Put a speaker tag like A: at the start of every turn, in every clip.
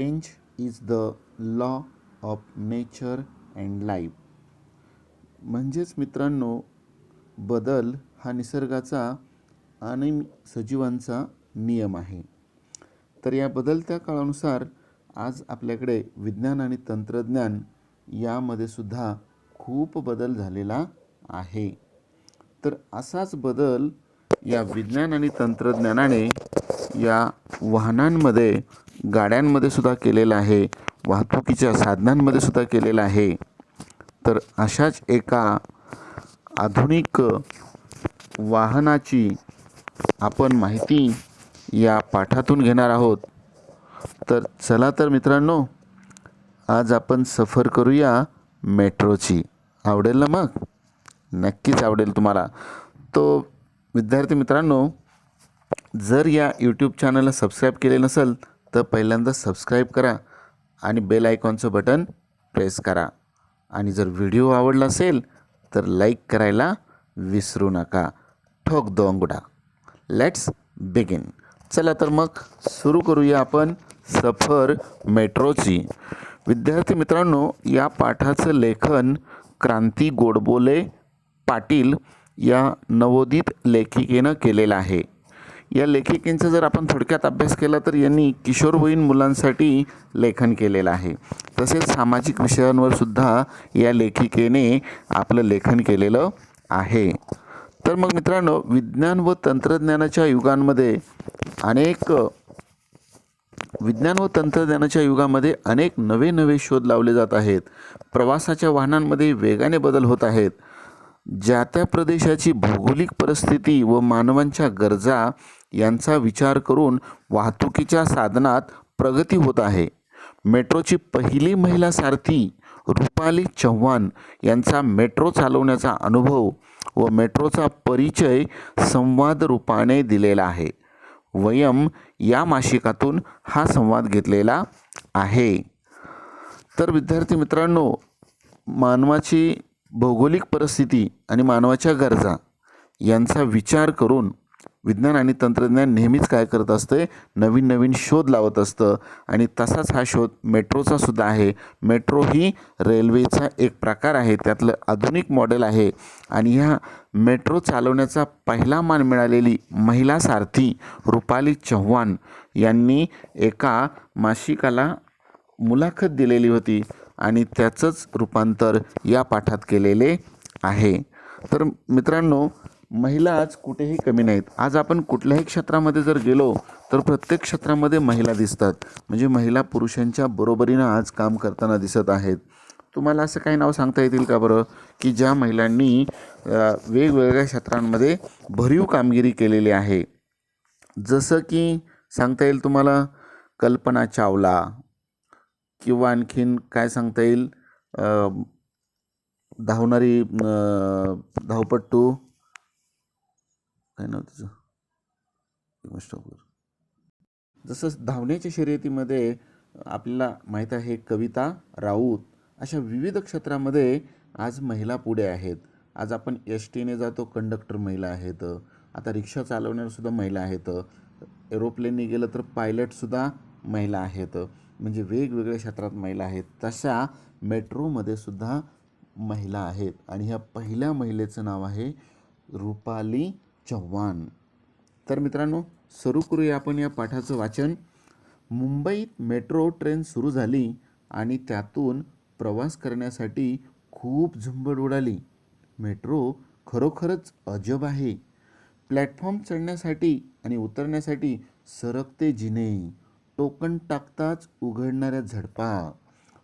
A: Change is the law of nature and life म्हणजेच मित्रांनो बदल हा निसर्गाचा आणि सजीवांचा नियम आहे. तर या बदलत्या काळानुसार आज आपल्याकडे विज्ञान आणि तंत्रज्ञान यामध्ये सुद्धा खूप बदल झालेला आहे. तर असाच बदल या विज्ञान आणि तंत्रज्ञानाने या वाहनांमध्ये गाड्यांमध्ये सुद्धा केलेलं आहे वाहतुकीच्या साधनांमध्ये सुद्धा केलेलं आहे. तर अशाच एका आधुनिक वाहनाची आपण माहिती या पाठातून घेणार आहोत. तर चला तर मित्रांनो आज आपण सफर करूया मेट्रोची. आवडेल ना मग? नक्कीच आवडेल तुम्हाला. तो विद्यार्थी मित्रांनो जर या यूट्यूब चॅनलला सबस्क्राईब केले नसेल तर पहिल्यांदा सबस्क्राईब करा आणि बेल आयकॉनचं बटन प्रेस करा. आणि जर व्हिडिओ आवडला असेल तर लाईक करायला विसरू नका. ठोक दोंगुडा लेट्स बिगिन चला तर मग सुरू करूया आपण सफर मेट्रोची. विद्यार्थी मित्रांनो या पाठाचं लेखन क्रांती गोडबोले पाटील या नवोदित लेखिकेनं केलेलं आहे. या लेखिकेंचा जर आपण थोडक्यात अभ्यास केला तर यांनी किशोरवयीन मुलांसाठी लेखन केलेलं आहे. तसेच सामाजिक विषयांवर सुद्धा या लेखिकेने आपलं लेखन केलेलं आहे. तर मग मित्रांनो विज्ञान व तंत्रज्ञानाच्या युगांमध्ये अनेक विज्ञान व तंत्रज्ञानाच्या युगामध्ये अनेक नवे नवे शोध लावले जात आहेत. प्रवासाच्या वाहनांमध्ये वेगाने बदल होत आहेत. ज्या त्या प्रदेशाची भौगोलिक परिस्थिती व मानवांच्या गरजा यांचा विचार करून वाहतुकीच्या साधनात प्रगती होत आहे. मेट्रोची पहिली महिला सारथी रुपाली चव्हाण यांचा मेट्रो चालवण्याचा अनुभव व मेट्रोचा परिचय संवाद रूपाने दिलेला आहे. वयम या मासिकातून हा संवाद घेतलेला आहे. तर विद्यार्थी मित्रांनो मानवाची भौगोलिक परिस्थिती आणि मानवाच्या गरजा यांचा विचार करून विज्ञान आणि तंत्रज्ञान नेहमीच काय करत असते? नवीन नवीन शोध लावत असतं. आणि तसाच हा शोध मेट्रोचा सुद्धा आहे. मेट्रो ही रेल्वेचा एक प्रकार आहे. त्यातलं आधुनिक मॉडेल आहे. आणि ह्या मेट्रो चालवण्याचा पहिला मान मिळालेली महिला सारथी रुपाली चव्हाण यांनी एका मासिकाला मुलाखत दिलेली होती. आणि त्याचंच रूपांतर या पाठात केलेले आहे. तर मित्रांनो महिला आज कुठेही कमी नाहीत. आज आपण कुठल्याही क्षेत्रामध्ये जर गेलो तर प्रत्येक क्षेत्रामध्ये महिला दिसतात. म्हणजे महिला पुरुषांच्या बरोबरीनं आज काम करताना दिसत आहेत. तुम्हाला असं काही नाव सांगता येतील का बरं? की ज्या महिलांनी वेगवेगळ्या क्षेत्रांमध्ये भरीव कामगिरी केलेली आहे. जसं की सांगता येईल तुम्हाला कल्पना चावला. किंवा आणखीन काय सांगता येईल? धावणारी धावपट्टू काय नाव तिचं जसं धावण्याच्या शर्यतीमध्ये आपल्याला माहीत आहे कविता राऊत अशा विविध क्षेत्रामध्ये आज महिला पुढे आहेत. आज आपण एस टीने जातो कंडक्टर महिला आहेत. आता रिक्षा चालवणारसुद्धा महिला आहेत. एरोप्लेनने गेलं तर पायलटसुद्धा महिला आहेत. म्हणजे वेगवेगळ्या क्षेत्रात महिला आहेत तशा मेट्रोमध्ये सुद्धा महिला आहेत. आणि ह्या पहिल्या महिलेचं नाव आहे रुपाली चव्हाण. तर मित्रांनो सुरू करूया आपण या पाठाचं वाचन. मुंबईत मेट्रो ट्रेन सुरू झाली आणि त्यातून प्रवास करण्यासाठी खूप झुंबड उडाली. मेट्रो खरोखरच अजब आहे. प्लॅटफॉर्म चढण्यासाठी आणि उतरण्यासाठी सरकते जिने. टोकन टाकताच उघडणाऱ्या झडपा.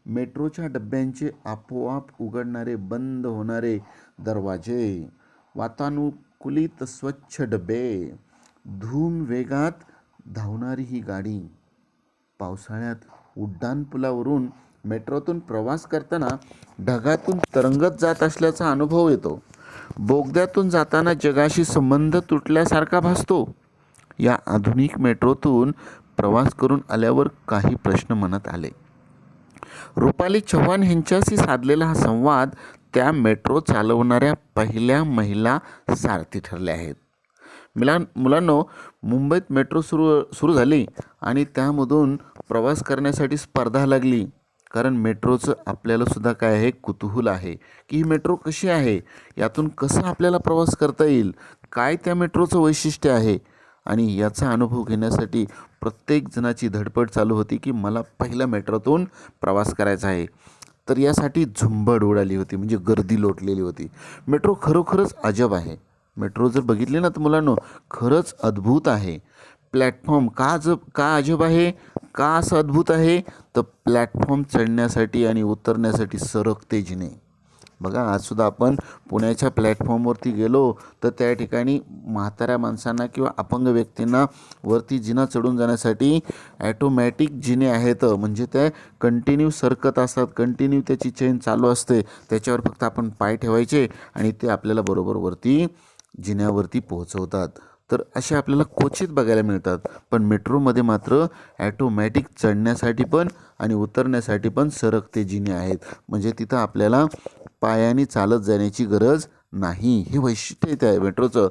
A: मेट्रोच्या डब्यांचे आपोआप उघडणारे बंद होणारे दरवाजे. वातानुकूलित स्वच्छ डबे. धूम वेगात धावणारी ही गाडी. पावसाळ्यात उड्डाणपुलावरून मेट्रोतून प्रवास करताना ढगातून तरंगत जात असल्याचा अनुभव येतो. बोगद्यातून जाताना जगाशी संबंध तुटल्यासारखा भासतो. या आधुनिक मेट्रोतून प्रवास करून आल्यावर काही प्रश्न म्हणत आले. रुपाली चव्हाण यांच्याशी साधलेला हा संवाद त्या मेट्रो चालवणाऱ्या पहिल्या महिला सारथी ठरल्या आहेत. मिला मुलांनो मुंबईत मेट्रो सुरू सुरू झाली आणि त्यामधून प्रवास करण्यासाठी स्पर्धा लागली. कारण मेट्रोचं आपल्याला सुद्धा काय आहे? कुतूहल आहे. की ही मेट्रो कशी आहे? यातून कसं आपल्याला प्रवास करता येईल? काय त्या मेट्रोचं वैशिष्ट्य आहे? आणि याचा अनुभव घेण्यासाठी प्रत्येक जणाची धडपड चालू होती की मला पहिल्या मेट्रोतून प्रवास करायचा आहे. तर यासाठी झुंबड उडाली होती म्हणजे गर्दी लोटलेली होती. मेट्रो खरोखरच अजब आहे. मेट्रो जर बघितली ना तर मुलांनो खरंच अद्भुत आहे. प्लॅटफॉर्म का ज का अजब आहे? का असं अद्भुत आहे? तर प्लॅटफॉर्म चढण्यासाठी आणि उतरण्यासाठी सरकते जिने बघा आजसुद्धा आपण पुण्याच्या प्लॅटफॉर्मवरती गेलो तर त्या ठिकाणी म्हाताऱ्या माणसांना किंवा अपंग व्यक्तींना वरती जिना चढून जाण्यासाठी ॲटोमॅटिक जिने आहेत. म्हणजे त्या कंटिन्यू सरकत असतात कंटिन्यू त्याची चेन चालू असते. त्याच्यावर फक्त आपण पाय ठेवायचे आणि ते आपल्याला बरोबर वरती जिन्यावरती पोहोचवतात. तर असे आपल्याला क्वचित बघायला मिळतात. पण मेट्रोमध्ये मात्र ॲटोमॅटिक चढण्यासाठी पण आणि उतरण्यासाठी पण सरकते जिने आहेत. म्हणजे तिथं आपल्याला पायाने चालत जाण्याची गरज नाही. हे वैशिष्ट्य आहे त्या मेट्रोचं.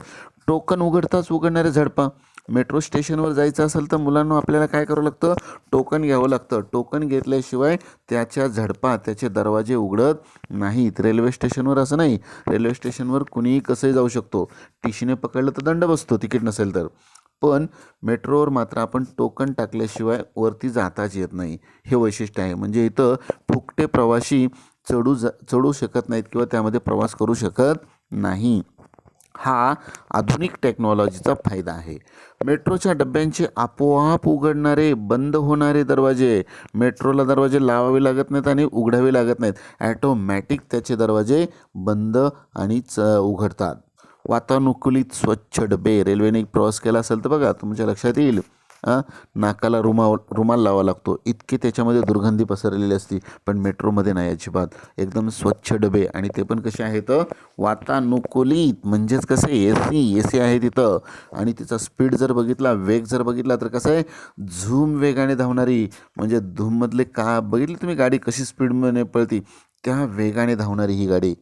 A: टोकन उघडताच उघडणाऱ्या झडपा. मेट्रो स्टेशनवर जायचं असेल तर मुलांना आपल्याला काय करावं लागतं? टोकन घ्यावं लागतं. टोकन घेतल्याशिवाय त्याच्या झडपा त्याचे दरवाजे उघडत नाहीत. रेल्वे स्टेशनवर असं नाही. रेल्वे स्टेशनवर कुणीही कसंही जाऊ शकतो. टीशीने पकडलं तर दंड बसतो. तिकीट नसेल तर. पण मेट्रोवर मात्र आपण टोकन टाकल्याशिवाय वरती जाताच येत नाही. हे वैशिष्ट्य आहे. म्हणजे इथं फुकटे प्रवासी चढू जा चढू शकत नाहीत किंवा त्यामध्ये प्रवास करू शकत नाही. हा आधुनिक टेक्नॉलॉजीचा फायदा आहे. मेट्रोच्या डब्यांचे आपोआप उघडणारे बंद होणारे दरवाजे मेट्रोला दरवाजे लावावे लागत नाहीत आणि उघडावे लागत नाहीत. ॲटोमॅटिक त्याचे दरवाजे बंद आणि च उघडतात. वातानुकूलित स्वच्छ डबे रेल्वेने प्रवास केला असेल तर बघा तुमच्या लक्षात येईल. नाकाला रुमा रुमाल लावा लागतो. इतके त्याच्यामध्ये दुर्गंधी पसरलेली असती पण मेट्रोमध्ये नाही अजिबात. एकदम स्वच्छ डबे. आणि ते पण कसे आहेत? वातानुकूलित. म्हणजेच कसं ए सी ए सी आहे तिथं. आणि तिचा स्पीड जर बघितला वेग जर बघितला तर कसं आहे? झूम वेगाने धावणारी म्हणजे धूममधले का बघितली तुम्ही गाडी कशी स्पीडमध्ये पळती? त्या वेगाने धावणारी ही गाडी.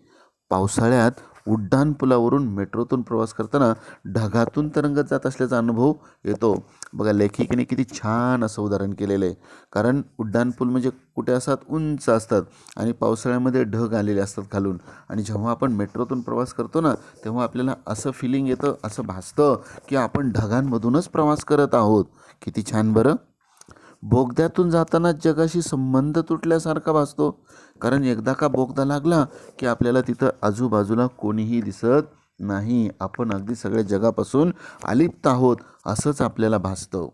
A: पावसाळ्यात उड्डाणपुलावरून मेट्रोतून प्रवास करताना ढगातून तरंगत जात असल्याचा अनुभव येतो. बघा लेखिकेने किती छान असं उदाहरण केलेलं आहे. कारण उड्डाणपूल म्हणजे कुठे असतात उंच असतात आणि पावसाळ्यामध्ये ढग आलेले असतात खालून. आणि जेव्हा आपण मेट्रोतून प्रवास करतो ना तेव्हा आपल्याला असं फिलिंग येतं असं भासतं की आपण ढगांमधूनच प्रवास करत आहोत. किती छान बरं. बोगद्यातून जाताना जगाशी संबंध तुटल्यासारखा भासतो. कारण एकदा का बोगदा लागला की आपल्याला तिथं आजूबाजूला कोणीही दिसत नाही. आपण अगदी सगळ्या जगापासून अलिप्त आहोत असंच आपल्याला भासतं.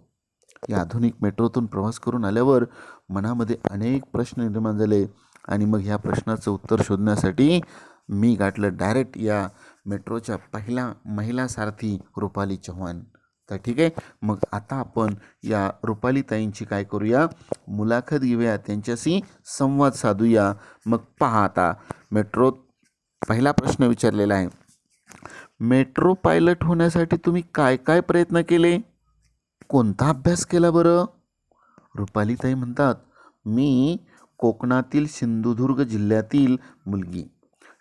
A: या आधुनिक मेट्रोतून प्रवास करून आल्यावर मनामध्ये अनेक प्रश्न निर्माण झाले आणि मग ह्या प्रश्नाचं उत्तर शोधण्यासाठी मी गाठलं डायरेक्ट या मेट्रोच्या पहिल्या महिला सारथी रुपाली चव्हाण. तर ठीक आहे. मग आता आपण या रुपालीताईंची काय करूया? मुलाखत घेऊया त्यांच्याशी संवाद साधूया. मग पहा आता मेट्रो पहिला प्रश्न विचारलेला आहे. मेट्रो पायलट होण्यासाठी तुम्ही काय काय प्रयत्न केले? कोणता अभ्यास केला बरं? रुपालीताई म्हणतात मी कोकणातील सिंधुदुर्ग जिल्ह्यातील मुलगी.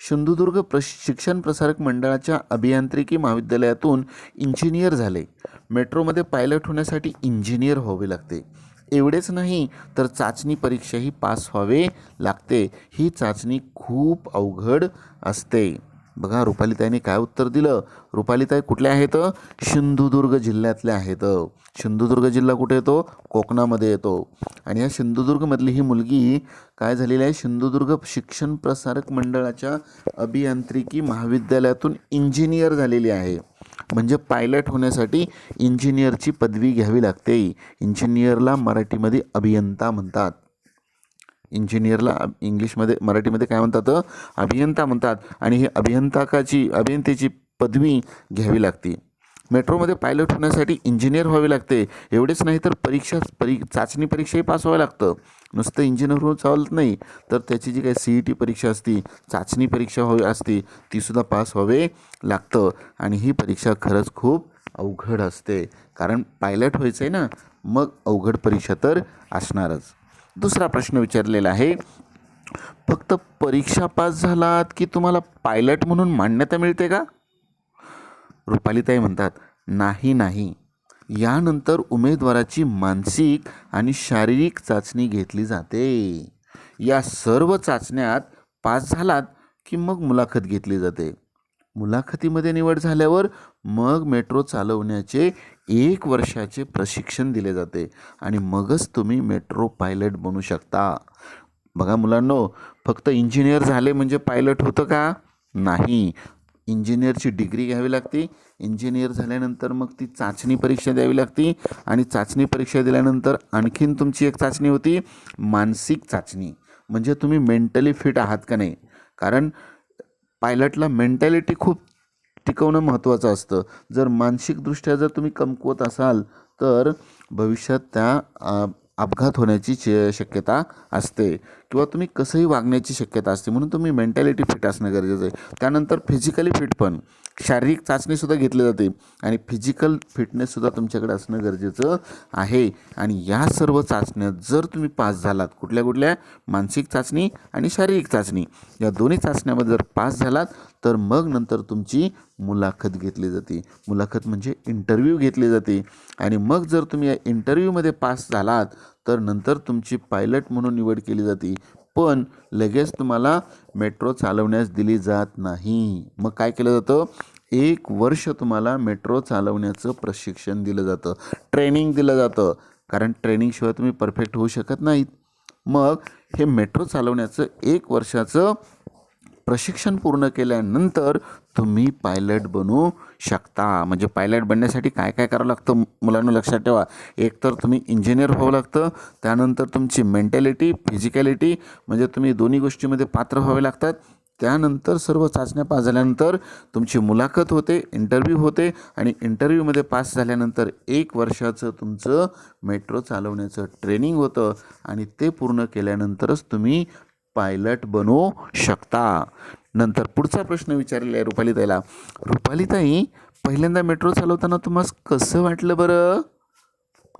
A: सिंधुदुर्ग प्रश शिक्षण प्रसारक मंडळाच्या अभियांत्रिकी महाविद्यालयातून इंजिनियर झाले. मेट्रोमध्ये पायलट होण्यासाठी इंजिनियर व्हावे लागते. एवढेच नाही तर चाचणी परीक्षाही पास व्हावे लागते. ही चाचणी खूप अवघड असते. बघा रुपालीताईने काय उत्तर दिलं? रुपालीताई कुठल्या आहेत? सिंधुदुर्ग जिल्ह्यातल्या आहेत. सिंधुदुर्ग जिल्हा कुठे येतो? कोकणामध्ये येतो. आणि या सिंधुदुर्गमधली ही मुलगी काय झालेली आहे? सिंधुदुर्ग शिक्षण प्रसारक मंडळाच्या अभियांत्रिकी महाविद्यालयातून इंजिनियर झालेली आहे. म्हणजे पायलट होण्यासाठी इंजिनियरची पदवी घ्यावी लागते. इंजिनियरला मराठीमध्ये अभियंता म्हणतात. इंजिनियरला इंग्लिशमध्ये मराठीमध्ये काय म्हणतात? अभियंता म्हणतात. आणि ही अभियंताकाची अभियंतेची पदवी घ्यावी लागते. मेट्रोमध्ये पायलट होण्यासाठी इंजिनियर व्हावे लागते. एवढेच नाही तर परीक्षा परी चाचणी परीक्षाही पास व्हावं लागतं. नुसतं इंजिनियर होऊन चालत नाही. तर त्याची जी काही सी ई टी परीक्षा असती चाचणी परीक्षा व्हावी असती तीसुद्धा पास व्हावे लागतं. आणि ही परीक्षा खरंच खूप अवघड असते. कारण पायलट व्हायचं आहे ना मग अवघड परीक्षा तर असणारच. दुसरा प्रश्न विचारलेला आहे. फक्त परीक्षा पास झालात की तुम्हाला पायलट म्हणून मान्यता मिळते का? रुपालीताई म्हणतात नाही नाही. यानंतर उमेदवाराची मानसिक आणि शारीरिक चाचणी घेतली जाते. या सर्व चाचण्यात पास झालात की मग मुलाखत घेतली जाते. मुलाखतीमध्ये निवड झाल्यावर मग मेट्रो चालवण्याचे एक वर्षाचे प्रशिक्षण दिले जाते आणि मगच तुम्ही मेट्रो पायलट बनू शकता. बघा मुलांनो फक्त इंजिनियर झाले म्हणजे पायलट होतं का? नाही. इंजिनियरची डिग्री घ्यावी लागते. इंजिनियर झाल्यानंतर मग ती चाचणी परीक्षा द्यावी लागते आणि चाचणी परीक्षा दिल्यानंतर आणखीन तुमची एक चाचणी होती मानसिक चाचणी. म्हणजे तुम्ही मेंटली फिट आहात का नाही? कारण पायलटला मेंटॅलिटी खूप टिकवणं महत्त्वाचं असतं. जर मानसिकदृष्ट्या जर तुम्ही कमकुवत असाल तर भविष्यात त्या अपघात होण्याची श शक्यता असते. किंवा तुम्ही कसंही वागण्याची शक्यता असते म्हणून तुम्ही मेंटॅलिटी फिट असणं गरजेचं आहे. त्यानंतर फिजिकली फिट पण. शारीरिक चाचणीसुद्धा घेतली जाते आणि फिजिकल फिटनेससुद्धा तुमच्याकडे असणं गरजेचं आहे. आणि या सर्व चाचण्या जर तुम्ही पास झालात कुठल्या कुठल्या? मानसिक चाचणी आणि शारीरिक चाचणी. या दोन्ही चाचण्यामध्ये जर पास झालात तर मग नंतर तुमची मुलाखत घेतली जाते. मुलाखत म्हणजे इंटरव्ह्यू घेतली जाते. आणि मग जर तुम्ही या इंटरव्ह्यूमध्ये पास झालात तर नंतर तुमची पायलट म्हणून निवड केली जाते. पण लगेच तुम्हाला मेट्रो चालवण्यास दिली जात नाही. मग काय केलं जातं? एक वर्ष तुम्हाला मेट्रो चालवण्याचं प्रशिक्षण दिलं जातं. ट्रेनिंग दिलं जातं. कारण ट्रेनिंगशिवाय तुम्ही परफेक्ट होऊ शकत नाहीत. मग हे मेट्रो चालवण्याचं एक वर्षाचं प्रशिक्षण पूर्ण केल्यानंतर तुम्ही पायलट बनू शकता. म्हणजे पायलट बनण्यासाठी काय काय करावं लागतं? मुलांना लक्षात ठेवा. एक तर तुम्ही इंजिनियर व्हावं लागतं. त्यानंतर तुमची मेंटॅलिटी फिजिकॅलिटी म्हणजे तुम्ही दोन्ही गोष्टीमध्ये पात्र व्हावे लागतात. त्यानंतर सर्व चाचण्या पास झाल्यानंतर तुमची मुलाखत होते इंटरव्ह्यू होते आणि इंटरव्ह्यूमध्ये पास झाल्यानंतर एक वर्षाचं तुमचं मेट्रो चालवण्याचं ट्रेनिंग होतं आणि ते पूर्ण केल्यानंतरच तुम्ही पायलट बनू शकता. नंतर पुढचा प्रश्न विचारलेला आहे रुपालीताईला. रुपालीताई पहिल्यांदा मेट्रो चालवताना तुम्हाला कसं वाटलं बरं?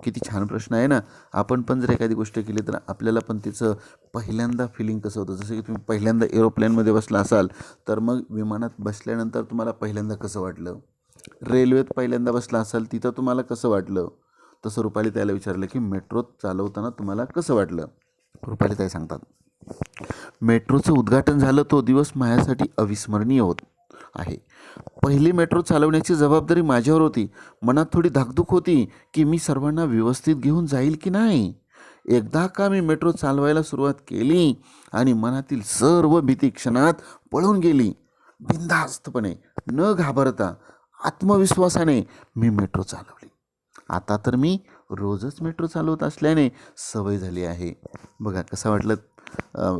A: किती छान प्रश्न आहे ना. आपण पण जर एखादी गोष्ट केली तर आपल्याला पण तिचं पहिल्यांदा फिलिंग कसं होतं? जसं की तुम्ही पहिल्यांदा एरोप्लेनमध्ये बसला असाल तर मग विमानात बसल्यानंतर तुम्हाला पहिल्यांदा कसं वाटलं? रेल्वेत पहिल्यांदा बसला असाल तिथं तुम्हाला कसं वाटलं? तसं रुपाली त्याला विचारलं की मेट्रोत चालवताना तुम्हाला कसं वाटलं? रुपाली ताई सांगतात. मेट्रोचं उद्घाटन झालं तो दिवस माझ्यासाठी अविस्मरणीय होत आहे. पहिली मेट्रो चालवण्याची जबाबदारी माझ्यावर होती. मनात थोडी धाकधूक होती की मी सर्वांना व्यवस्थित घेऊन जाईल की नाही? एकदा का मी मेट्रो चालवायला सुरुवात केली आणि मनातील सर्व भीती क्षणात पळून गेली? बिनधास्तपणे न घाबरता आत्मविश्वासाने मी मेट्रो चालवली. आता तर मी रोजच मेट्रो चालवत असल्याने सवय झाली आहे. बघा कसं वाटलं?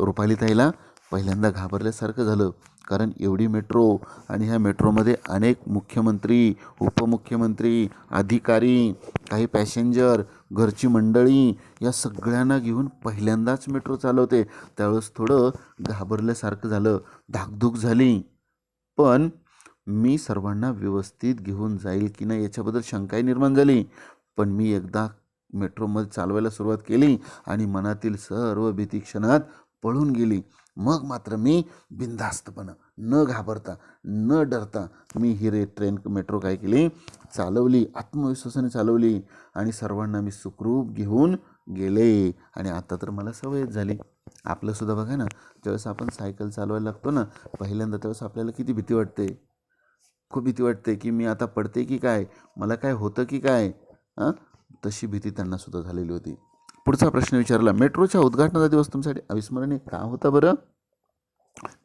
A: रुपालीताईला पहिल्यांदा घाबरल्यासारखं झालं. कारण एवढी मेट्रो आणि ह्या मेट्रोमध्ये अनेक मुख्यमंत्री उपमुख्यमंत्री अधिकारी काही पॅसेंजर घरची मंडळी या सगळ्यांना घेऊन पहिल्यांदाच मेट्रो चालवते. त्यावेळेस थोडं घाबरल्यासारखं झालं. धाकधूक झाली. पण मी सर्वांना व्यवस्थित घेऊन जाईल की नाही याच्याबद्दल शंकाही निर्माण झाली. पण मी एकदा मेट्रोमध्ये चालवायला सुरुवात केली आणि मनातील सर्व भीती क्षणात पळून गेली. मग मात्र मी बिनधास्तपणं न घाबरता न डरता मी ही रे ट्रेन मेट्रो काय केली? चालवली आत्मविश्वासाने चालवली आणि सर्वांना मी सुखरूप घेऊन गेले. आणि आता तर मला सवयच झाली. आपलंसुद्धा बघा ना ज्यावेळेस आपण सायकल चालवायला लागतो ना पहिल्यांदा त्यावेळेस आपल्याला किती भीती वाटते? खूप भीती वाटते की मी आता पडते की काय? मला काय होतं की काय? हां? तशी भीती त्यांना सुद्धा झालेली होती. पुढचा प्रश्न विचारला मेट्रोच्या उद्घाटनाचा दिवस तुमच्यासाठी अविस्मरणीय का होता बरं?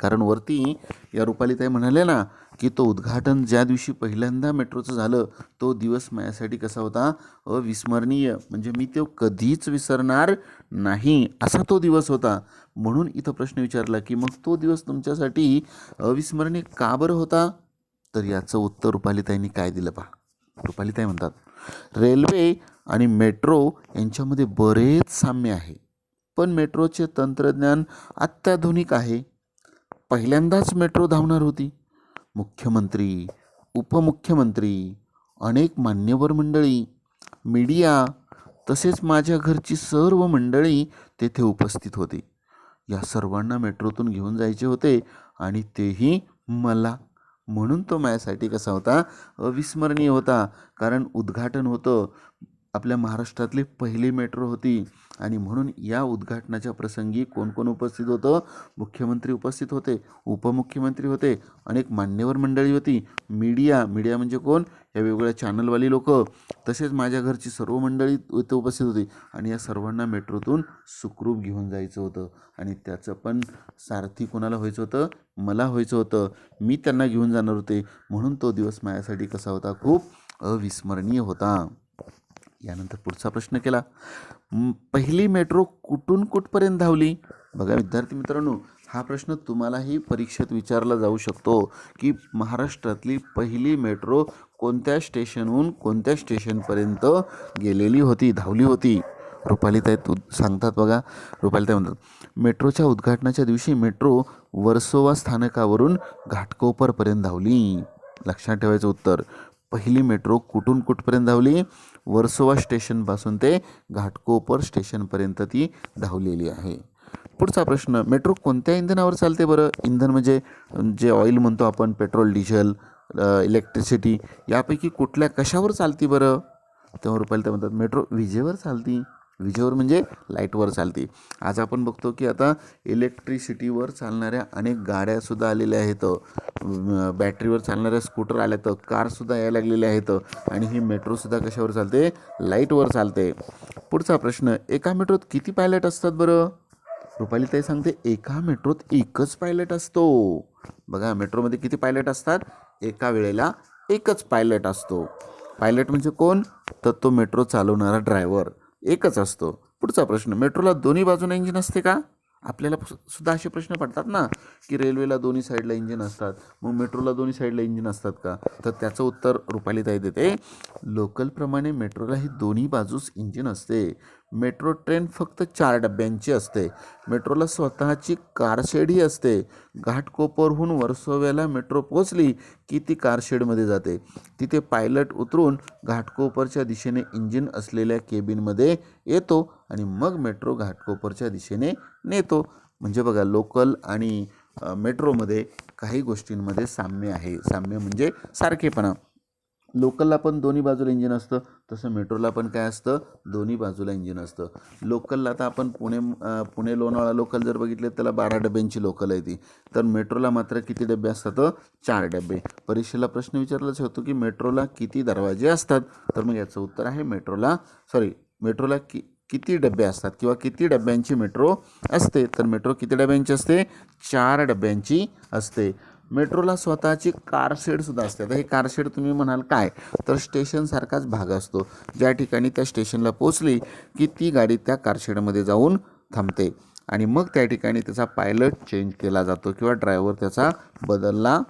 A: कारण वरती या रुपालीताई म्हणाले ना की तो उद्घाटन ज्या दिवशी पहिल्यांदा मेट्रोचं झालं तो दिवस माझ्यासाठी कसा होता? अविस्मरणीय. म्हणजे मी तो कधीच विसरणार नाही. असा तो दिवस होता. म्हणून इथं प्रश्न विचारला की मग तो दिवस तुमच्यासाठी अविस्मरणीय का बरं होता? तर याचं उत्तर रुपालीताईंनी काय दिलं पहा. रुपालीताई म्हणतात रेल्वे आणि मेट्रो यांच्यामध्ये बरेच साम्य आहे. पण मेट्रोचे तंत्रज्ञान अत्याधुनिक आहे. पहिल्यांदाच मेट्रो धावणार होती. मुख्यमंत्री उपमुख्यमंत्री अनेक मान्यवर मंडळी मीडिया तसेच माझ्या घरची सर्व मंडळी तेथे उपस्थित होती. या सर्वांना मेट्रोतून घेऊन जायचे होते आणि तेही मला. म्हणून तो माझ्यासाठी कसा होता? अविस्मरणीय होता. कारण उद्घाटन होतं. आपल्या महाराष्ट्रातली पहिली मेट्रो होती आणि म्हणून या उद्घाटनाच्या प्रसंगी कोण कोण उपस्थित होतं? मुख्यमंत्री उपस्थित होते उपमुख्यमंत्री होते अनेक मान्यवर मंडळी होती. मीडिया मीडिया म्हणजे कोण? या वेगवेगळ्या चॅनलवाली लोक. तसेच माझ्या घरची सर्व मंडळी इथे उपस्थित होती आणि या सर्वांना मेट्रोतून सुखरूप घेऊन जायचं होतं आणि त्याचं पण सारथी कोणाला व्हायचं होतं? मला व्हायचं होतं. मी त्यांना घेऊन जाणार होते. म्हणून तो दिवस माझ्यासाठी कसा होता? खूप अविस्मरणीय होता. यानंतर पुढचा प्रश्न केला. पहिली मेट्रो कुठून कुठपर्यंत धावली? बघा विद्यार्थी मित्रांनो हा प्रश्न तुम्हालाही परीक्षेत विचारला जाऊ शकतो की महाराष्ट्रातली पहिली मेट्रो कोणत्या स्टेशनहून कोणत्या स्टेशनपर्यंत गेलेली होती धावली होती? रुपालीताई तू सांगतात बघा. रुपालीताई म्हणतात मेट्रोच्या उद्घाटनाच्या दिवशी मेट्रो वर्सोवा स्थानकावरून घाटकोपरपर्यंत धावली. लक्षात ठेवायचं उत्तर. पहिली मेट्रो कुठून कुठपर्यंत धावली? वर्सोवा स्टेशनपासून ते घाटकोपर स्टेशनपर्यंत ती धावलेली आहे. पुढचा प्रश्न मेट्रो कोणत्या इंधनावर चालते बरं? इंधन म्हणजे जे ऑइल म्हणतो आपण पेट्रोल डिझेल इलेक्ट्रिसिटी यापैकी कुठल्या कशावर चालती बरं? तेव्हा रुपयाला ते म्हणतात मेट्रो विजेवर चालती. विजेवर म्हणजे लाईटवर चालते. आज आपण बघतो की आता इलेक्ट्रिसिटीवर चालणाऱ्या अनेक गाड्यासुद्धा आलेल्या आहेत. बॅटरीवर चालणाऱ्या स्कूटर आल्यात कारसुद्धा यायला लागलेल्या आहेत आणि ही मेट्रोसुद्धा कशावर चालते? लाईटवर चालते. पुढचा प्रश्न एका मेट्रोत किती पायलट असतात बरं? रुपाली ताई सांगते एका मेट्रोत एकच पायलट असतो. बघा मेट्रोमध्ये किती पायलट असतात? एका वेळेला एकच पायलट असतो. पायलट म्हणजे कोण? तर तो मेट्रो चालवणारा ड्रायव्हर. एकच असतो. पुढचा प्रश्न मेट्रोला दोन्ही बाजूने इंजिन असते का? आपल्याला सुद्धा असे प्रश्न पडतात ना की रेल्वेला दोन्ही साईडला इंजिन असतात. मग मेट्रोला दोन्ही साईडला इंजिन असतात का? तर त्याचं उत्तर रुपालीताई देते. लोकलप्रमाणे मेट्रोला ही दोन्ही बाजूस इंजिन असते. मेट्रो ट्रेन फक्त चार डब्यांची असते. मेट्रोला स्वतःची कारशेडही असते. घाटकोपरहून वर्सोव्याला मेट्रो पोचली की ती कारशेडमध्ये जाते. तिथे पायलट उतरून घाटकोपरच्या दिशेने इंजिन असलेल्या केबिनमध्ये येतो आणि मग मेट्रो घाटकोपरच्या दिशेने नेतो. म्हणजे बघा लोकल आणि मेट्रोमध्ये काही गोष्टींमध्ये साम्य आहे. साम्य म्हणजे सारखेपणा. लोकलला पण दोन्ही बाजूला इंजिन असतं तसं मेट्रोला पण काय असतं दोन्ही बाजूला इंजिन असतं. लोकलला आता आपण पुणे पुणे लोणावळा लोकल जर बघितले त्याला बारा डब्यांची लोकल आहे ती. तर मेट्रोला मात्र किती डबे असतात? चार डबे. परीक्षेला प्रश्न विचारलाच होतो की मेट्रोला किती दरवाजे असतात? तर मग याचं उत्तर आहे मेट्रोला सॉरी मेट्रोला कि किती डबे असतात किंवा किती डब्यांची मेट्रो असते? तर मेट्रो किती डब्यांची असते? चार डब्यांची असते. मेट्रोला स्वतःची कारशेडसुद्धा असते. आता हे कारशेड तुम्ही म्हणाल काय? तर स्टेशनसारखाच भाग असतो. ज्या ठिकाणी त्या स्टेशनला पोचली की ती गाडी त्या कारशेडमध्ये जाऊन थांबते. आणि मग त्या ठिकाणी त्याचा पायलट चेंज केला जातो किंवा ड्रायव्हर त्याचा बदलला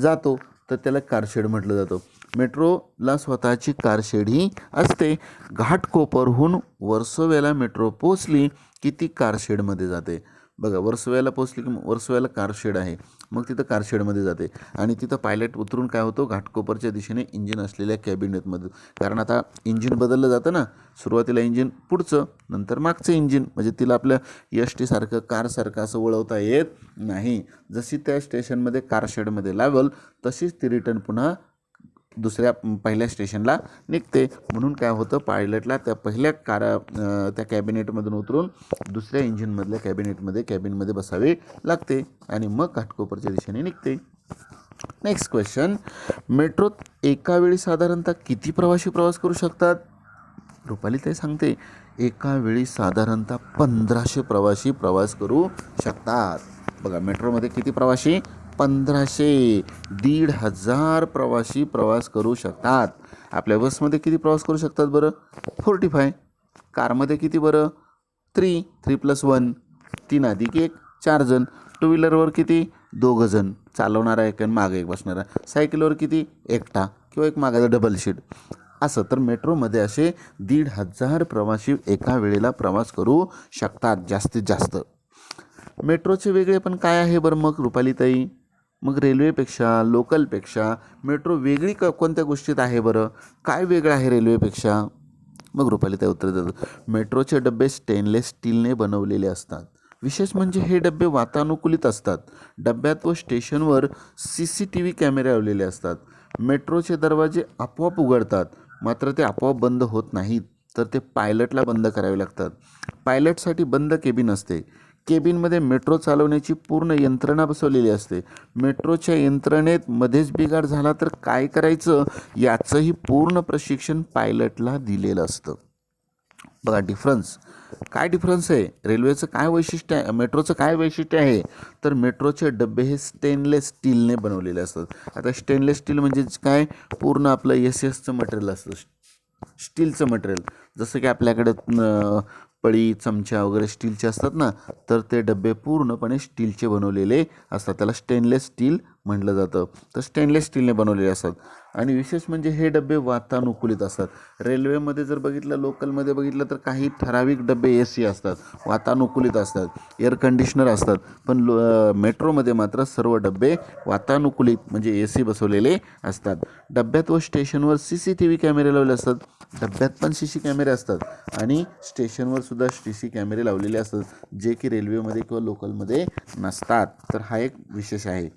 A: जातो. तर त्याला कारशेड म्हटलं जातं. मेट्रोला स्वतःची कारशेडही असते. घाटकोपरहून वर्सोव्याला मेट्रो पोचली की ती कारशेडमध्ये जाते. बघा वर्सोव्याला पोचली की वर्सोव्याला कारशेड आहे. मग तिथं कारशेडमध्ये जाते. आणि तिथं पायलट उतरून काय होतो घाटकोपरच्या दिशेने इंजिन असलेल्या कॅबिनेटमध्ये कारण आता इंजिन बदललं जातं ना सुरुवातीला इंजिन पुढचं नंतर मागचं इंजिन म्हणजे तिला आपल्या एस टीसारखं कारसारखं असं वळवता येत नाही. जशी त्या स्टेशनमध्ये कारशेडमध्ये लावल तशीच ती रिटर्न पुन्हा दुसऱ्या पहिल्या स्टेशनला निघते. म्हणून काय होतं पायलटला त्या पहिल्या कार त्या कॅबिनेटमधून उतरून दुसऱ्या इंजिनमधल्या कॅबिनेटमध्ये कॅबिनमध्ये बसावे लागते आणि मग घाटकोपरच्या दिशेने निघते. नेक्स्ट क्वेश्चन मेट्रोत एका वेळी साधारणतः किती प्रवासी प्रवास करू शकतात? रुपाली ते सांगते एका वेळी साधारणतः पंधराशे प्रवासी प्रवास करू शकतात. बघा मेट्रोमध्ये किती प्रवासी? पंधराशे दीड हजार प्रवासी प्रवास करू शकतात. आपल्या बसमध्ये किती प्रवास करू शकतात बरं? Forty five. कारमध्ये किती बरं? थ्री. Three plus one. तीन अधिक एक. चार जण. टू व्हीलरवर किती? दोघं जण. चालवणारा एक आणि मागे एक बसणारा सायकलवर किती? एकटा किंवा एक मागाचा डबल शीट असं तर मेट्रोमध्ये असे दीड हजार प्रवासी एका वेळेला प्रवास करू शकतात जास्तीत जास्त. मेट्रोचे वेगळे पण काय आहे बरं मग रुपालीताई? मग रेल्वेपेक्षा लोकलपेक्षा मेट्रो वेगळी क कोणत्या गोष्टीत आहे बरं? काय वेगळं आहे रेल्वेपेक्षा? मग रुपाली त्या उत्तर देतात मेट्रोचे डबे स्टेनलेस स्टीलने बनवलेले असतात. विशेष म्हणजे हे डबे वातानुकूलित असतात. डब्यात व स्टेशनवर सी सी टी व्ही कॅमेरे लावलेले असतात. मेट्रोचे दरवाजे आपोआप उघडतात. मात्र ते आपोआप बंद होत नाहीत. तर ते पायलटला बंद करावे लागतात. पायलटसाठी बंद केबिन असते. केबिनमध्ये मेट्रो चालवण्याची पूर्ण यंत्रणा बसवलेली असते. मेट्रोच्या यंत्रणेत मध्येच बिघाड झाला तर काय करायचं? याचंही पूर्ण प्रशिक्षण पायलटला दिलेलं असतं. बघा डिफरन्स काय डिफरन्स आहे? रेल्वेचं काय वैशिष्ट्य आहे? मेट्रोचं काय वैशिष्ट्य आहे? तर मेट्रोचे डबे हे स्टेनलेस स्टीलने बनवलेले असतात. आता स्टेनलेस स्टील म्हणजे काय? पूर्ण आपलं एस एसचं मटेरियल असतं. स्टीलचं मटेरियल जसं की आपल्याकडे पळी चमचा वगैरे स्टीलचे असतात ना तर ते डबे पूर्णपणे स्टीलचे बनवलेले असतात. त्याला स्टेनलेस स्टील म्हटलं जातं. तर स्टेनलेस स्टीलने बनवलेले असतात. आणि विशेष म्हणजे हे डबे वातानुकूलित असतात. रेल्वेमध्ये जर बघितलं लोकलमध्ये बघितलं तर काही ठराविक डबे ए सी असतात. वातानुकूलित असतात. एअर कंडिशनर असतात. पण लो मेट्रोमध्ये मात्र सर्व डबे वातानुकूलित म्हणजे ए सी बसवलेले असतात. डब्यात व स्टेशनवर सी सी टी व्ही कॅमेरे लावले असतात. डब्यात पण सी सी कॅमेरे असतात. आणि स्टेशनवर सुद्धा सी सी कॅमेरे लावलेले असतात जे की रेल्वेमध्ये किंवा लोकलमध्ये नसतात. तर हा एक विशेष आहे.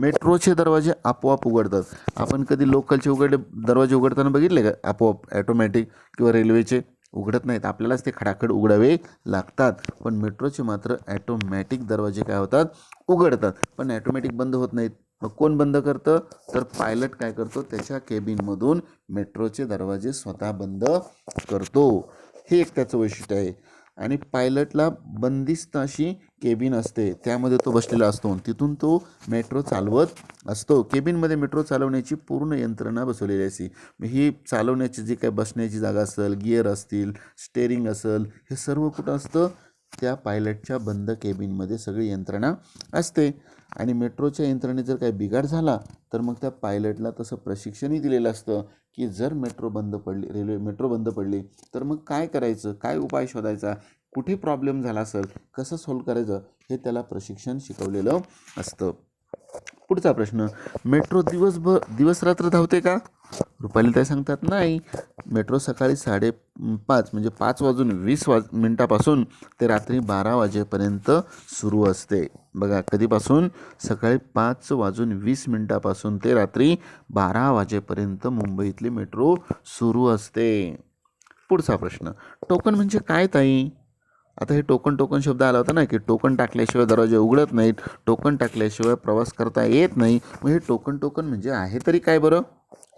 A: मेट्रोचे दरवाजे आपोआप उघडतात. आपण कधी लोकलचे उघडले दरवाजे उघडताना बघितले का? आपोआप ॲटोमॅटिक किंवा रेल्वेचे उघडत नाहीत. आपल्यालाच ते खडाखड उघडावे लागतात. पण मेट्रोचे मात्र ॲटोमॅटिक दरवाजे काय होतात? उघडतात. पण ॲटोमॅटिक बंद होत नाहीत. मग कोण बंद करतं? तर पायलट काय करतो? त्याच्या केबिनमधून मेट्रोचे दरवाजे स्वतः बंद करतो. हे एक त्याचं वैशिष्ट्य आहे. आणि पायलटला बंदिस्त अशी केबिन असते. त्यामध्ये तो बसलेला असतो तिथून तो मेट्रो चालवत असतो. केबिनमध्ये मेट्रो चालवण्याची पूर्ण यंत्रणा बसवलेली असते. ही चालवण्याची जी काय बसण्याची जागा असेल गिअर असतील स्टेअरिंग असेल हे सर्व कुठं असतं? त्या पायलटच्या बंद केबिनमध्ये सगळी यंत्रणा असते. आणि मेट्रोच्या यंत्रणेत जर काही बिघाड झाला तर मग त्या पायलटला तसं प्रशिक्षणही दिलेलं असतं की जर मेट्रो बंद पडली रेल्वे मेट्रो बंद पडली तर मग काय करायचं? काय उपाय शोधायचा? कुठे प्रॉब्लेम झाला असेल? कसं सॉल्व करायचं? हे त्याला प्रशिक्षण शिकवलेलं असतं. पुढचा प्रश्न मेट्रो दिवसभर दिवस रात्र धावते का? रुपाली ताई सांगतात नाही मेट्रो सकाळी साडे पाच म्हणजे पाच वाजून वीस वाज मिनटापासून ते रात्री बारा वाजेपर्यंत सुरू असते. बघा कधीपासून? सकाळी पाच वाजून वीस मिनटापासून ते रात्री बारा वाजेपर्यंत मुंबईतली मेट्रो सुरू असते. पुढचा प्रश्न टोकन म्हणजे काय ताई? आता हे टोकन टोकन शब्द आला होता ना की टोकन टाकल्याशिवाय दरवाजे उघडत नाहीत टोकन टाकल्याशिवाय प्रवास करता येत नाही. मग हे टोकन टोकन म्हणजे आहे तरी काय बरं?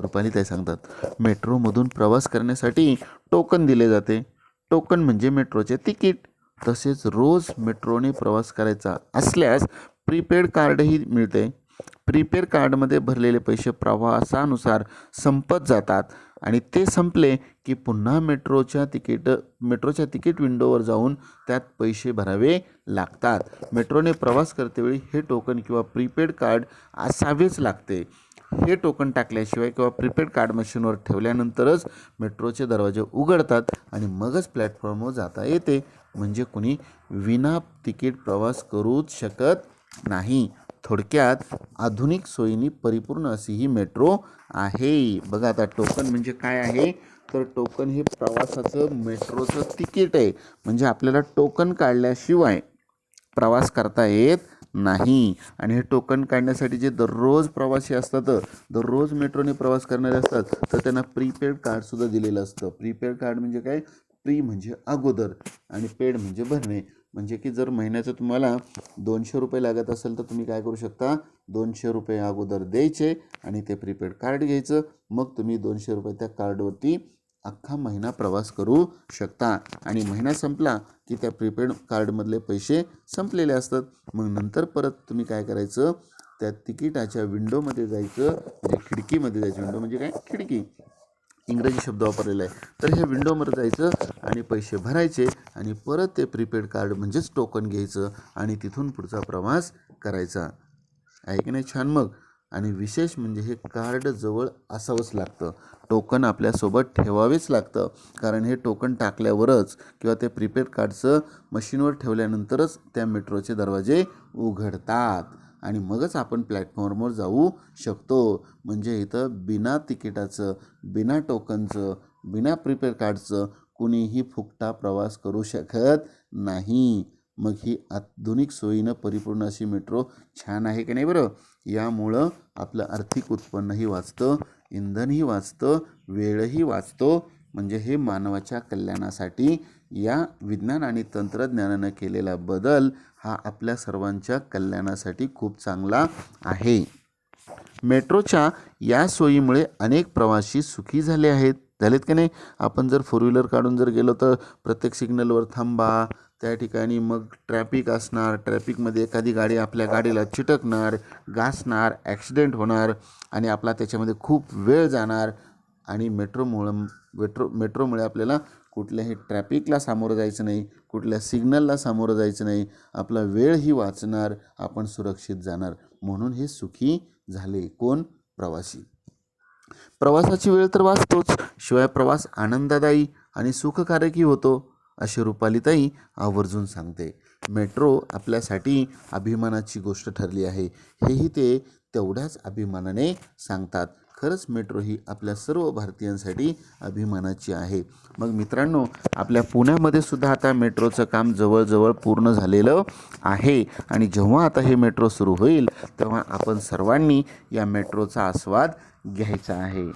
A: रुपाली ताई सांगतात मेट्रोमधून प्रवास करण्यासाठी टोकन दिले जाते. टोकन म्हणजे मेट्रोचे तिकीट. तसेच रोज मेट्रोने प्रवास करायचा असल्यास प्रीपेड कार्डही मिळते. प्रीपेड कार्डमध्ये भरलेले पैसे प्रवासानुसार संपत जातात. आणि ते संपले की पुन्हा मेट्रोच्या तिकीट मेट्रोच्या तिकीट विंडोवर जाऊन त्यात पैसे भरावे लागतात. मेट्रोने प्रवास करतेवेळी हे टोकन किंवा प्रीपेड कार्ड असावेच लागते. हे टोकन टाकल्याशिवाय किंवा प्रीपेड कार्ड मशीनवर ठेवल्यानंतरच मेट्रोचे दरवाजे उघडतात आणि मगच प्लॅटफॉर्मवर जाता येते. म्हणजे कुणी विना तिकीट प्रवास करूच शकत नाही. थोडक्यात आधुनिक सोयीनी परिपूर्ण अशी ही मेट्रो आहे. बघा आता टोकन म्हणजे काय आहे? तर टोकन हे प्रवासाचं मेट्रोचं तिकीट आहे. म्हणजे आपल्याला टोकन काढल्याशिवाय प्रवास करता येत नाही. आणि हे टोकन काढण्यासाठी जे दररोज प्रवासी असतात दररोज मेट्रोने प्रवास करणारे असतात तर त्यांना प्रीपेड कार्डसुद्धा दिलेलं असतं. प्रीपेड कार्ड म्हणजे काय? प्री म्हणजे अगोदर आणि पेड म्हणजे भरणे. म्हणजे की जर महिन्याचं तुम्हाला दोनशे रुपये लागत असेल तर तुम्ही काय करू शकता? दोनशे रुपये अगोदर द्यायचे आणि ते प्रीपेड कार्ड घ्यायचं. मग तुम्ही दोनशे रुपये त्या कार्डवरती अख्खा महिना प्रवास करू शकता. आणि महिना संपला की त्या प्रीपेड कार्डमधले पैसे संपलेले असतात. मग नंतर परत तुम्ही काय करायचं? त्या तिकिटाच्या विंडोमध्ये जायचं. म्हणजे खिडकीमध्ये जायचं. विंडो म्हणजे काय? खिडकी. इंग्रजी शब्द वापरलेला आहे. तर हे विंडोमध्ये जायचं आणि पैसे भरायचे आणि परत ते प्रीपेड कार्ड म्हणजेच टोकन घ्यायचं आणि तिथून पुढचा प्रवास करायचा. आहे की नाही? छान मग. आणि विशेष म्हणजे हे कार्ड जवळ असावंच लागतं. टोकन आपल्यासोबत ठेवावेच लागतं. कारण हे टोकन टाकल्यावरच किंवा ते प्रीपेड कार्डचं मशीनवर ठेवल्यानंतरच त्या मेट्रोचे दरवाजे उघडतात. आणि मगच आपण प्लॅटफॉर्मवर जाऊ शकतो. म्हणजे इथं बिना तिकिटाचं बिना टोकनचं बिना प्रिपेड कार्डचं कुणीही फुकटा प्रवास करू शकत नाही. मग ही आधुनिक सोयीनं परिपूर्ण अशी मेट्रो छान आहे की नाही बरं? यामुळं आपलं आर्थिक उत्पन्नही वाचतं इंधनही वाचतं वेळही वाचतो. म्हणजे हे मानवाच्या कल्याणासाठी या विज्ञान आणि तंत्रज्ञानानं केलेला बदल हा आपल्या सर्वांच्या कल्याणासाठी खूप चांगला आहे. मेट्रोच्या या सोयीमुळे अनेक प्रवासी सुखी झाले आहेत. झालेत की नाही? आपण जर फोर व्हीलर काढून जर गेलो तर प्रत्येक सिग्नलवर थांबा. त्या ठिकाणी मग ट्रॅफिक असणार. ट्रॅफिकमध्ये एखादी गाडी आपल्या गाडीला चिटकणार घासणार ॲक्सिडेंट होणार आणि आपला त्याच्यामध्ये खूप वेळ जाणार आणि मेट्रोमुळं मेट्रो मेट्रोमुळे आपल्याला कुठल्याही ट्रॅफिकला सामोरं जायचं नाही कुठल्या सिग्नलला सामोरं जायचं नाही आपला वेळही वाचणार आपण सुरक्षित जाणार. म्हणून हे सुखी झाले कोण? प्रवासी. प्रवासाची वेळ तर वाचतोच. शिवाय प्रवास आनंददायी आणि सुखकारकही होतो अशी रुपालीताई आवर्जून सांगते. मेट्रो आपल्यासाठी अभिमानाची गोष्ट ठरली आहे. हेही ते तेवढ्याच अभिमानाने सांगतात. खरंच मेट्रो ही आपल्या सर्व भारतीयांसाठी अभिमानाची आहे. मग मित्रांनो आपल्या पुण्यामध्ये सुद्धा आता मेट्रोचं काम जवळजवळ पूर्ण झालेलं आहे. आणि जेव्हा आता हे मेट्रो सुरू होईल तेव्हा आपण सर्वांनी या मेट्रोचा आस्वाद घ्यायचा आहे.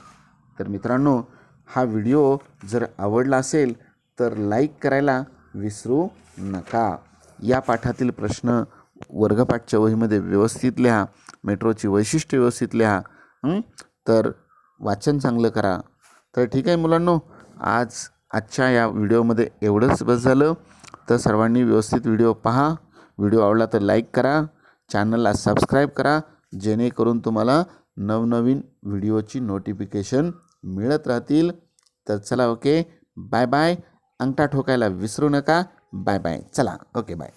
A: तर मित्रांनो हा व्हिडिओ जर आवडला असेल तर लाईक करायला विसरू नका. या पाठातील प्रश्न वर्गपाठच्या वहीमध्ये व्यवस्थित लिहा मेट्रोची वैशिष्ट्य व्यवस्थित लिहा तर वाचन चांगलं करा. तर ठीक आहे मुलांनो आज आजच्या या व्हिडिओमध्ये एवढंच बस झालं. तर सर्वांनी व्यवस्थित व्हिडिओ पहा. व्हिडिओ आवडला तर लाईक करा. चॅनलला सबस्क्राईब करा. जेणेकरून तुम्हाला नवनवीन व्हिडिओची नोटिफिकेशन मिळत राहतील. तर चला ओके. Bye bye. अंगठा ठोकायला विसरू नका. Bye bye. चला ओके बाय.